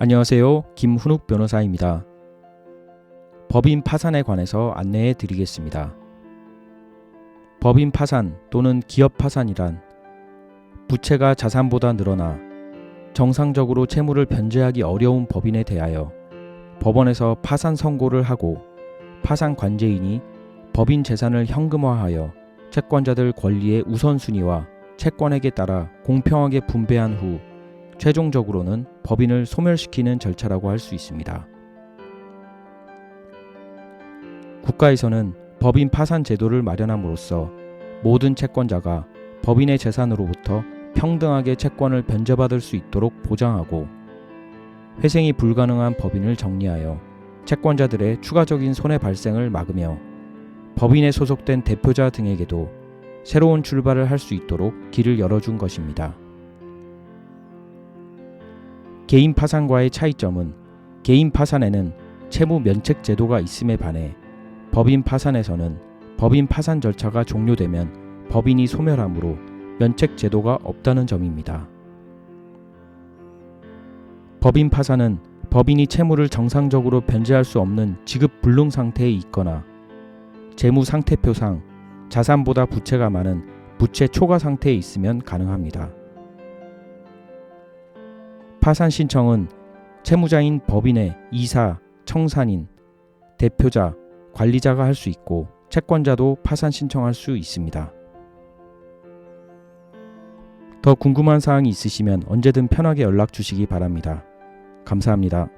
안녕하세요. 김훈욱 변호사입니다. 법인 파산에 관해서 안내해 드리겠습니다. 법인 파산 또는 기업 파산이란 부채가 자산보다 늘어나 정상적으로 채무를 변제하기 어려운 법인에 대하여 법원에서 파산 선고를 하고 파산 관제인이 법인 재산을 현금화하여 채권자들 권리의 우선순위와 채권액에 따라 공평하게 분배한 후 최종적으로는 법인을 소멸시키는 절차라고 할 수 있습니다. 국가에서는 법인 파산 제도를 마련함으로써 모든 채권자가 법인의 재산으로부터 평등하게 채권을 변제받을 수 있도록 보장하고 회생이 불가능한 법인을 정리하여 채권자들의 추가적인 손해 발생을 막으며 법인에 소속된 대표자 등에게도 새로운 출발을 할 수 있도록 길을 열어준 것입니다. 개인 파산과의 차이점은 개인 파산에는 채무 면책 제도가 있음에 반해 법인 파산에서는 법인 파산 절차가 종료되면 법인이 소멸하므로 면책 제도가 없다는 점입니다. 법인 파산은 법인이 채무를 정상적으로 변제할 수 없는 지급 불능 상태에 있거나 재무 상태표상 자산보다 부채가 많은 부채 초과 상태에 있으면 가능합니다. 파산 신청은 채무자인 법인의 이사, 청산인, 대표자, 관리자가 할 수 있고 채권자도 파산 신청할 수 있습니다. 더 궁금한 사항이 있으시면 언제든 편하게 연락 주시기 바랍니다. 감사합니다.